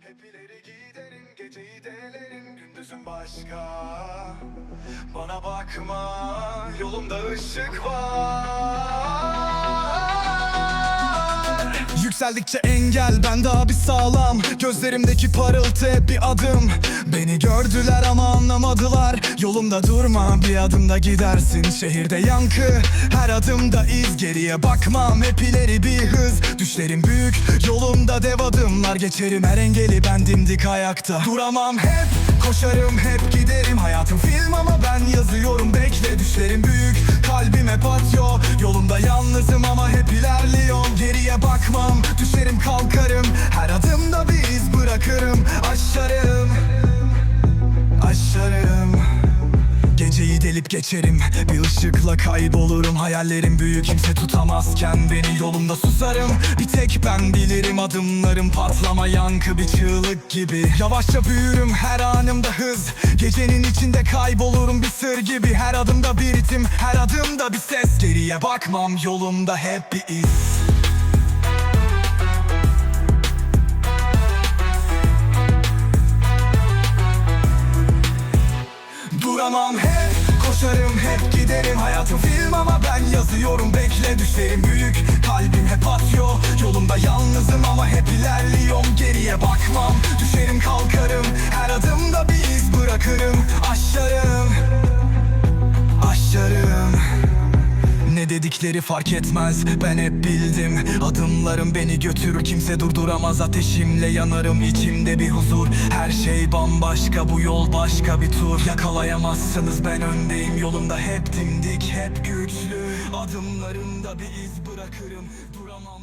Hep ileri giderim geceyi delerim gündüzüm başka. Bana bakma yolumda ışık var Yükseldikçe engel ben daha bir sağlam. Gözlerimdeki parıltı hep bir adım. Beni gördüler ama anlamadılar. Yolumda durma bir adımda gidersin. Şehirde yankı her adımda iz. Geriye bakmam hep ileri bir hız. Düşlerim büyük yolumda dev adımlar. Geçerim her engeli ben dimdik ayakta Duramam. Hep koşarım hep giderim. Hayatım film ama ben yazıyorum. Bekle Düşlerim büyük kalbim hep Yolumda yalnızım ama hep ilerliyorum bırakırım Aşarım Aşarım Geceyi delip geçerim. Bir ışıkla kaybolurum. Hayallerim büyük kimse tutamazken Beni yolumda susarım. Bir tek ben bilirim adımlarım patlama yankı bir çığlık gibi. Yavaşça büyürüm her anımda hız. Gecenin içinde kaybolurum bir sır gibi. Her adımda bir ritim her adımda bir ses. Geriye bakmam yolumda hep bir iz Duramam hep Koşarım hep giderim. Hayatım film ama ben yazıyorum. Bekle düşlerim büyük Kalbim hep atıyor. Yolumda yalnızım ama hep ilerliyorum. Geriye bakmam Düşerim kalkarım. Her adımda bir dedikleri fark etmez. Ben hep bildim. Adımlarım beni götürür. Kimse durduramaz. Ateşimle yanarım içimde bir huzur. Her şey bambaşka. Bu yol başka bir tur. Yakalayamazsınız. Ben öndeyim. Yolumda hep dimdik hep güçlü. Adımlarımda bir iz bırakırım. Duramam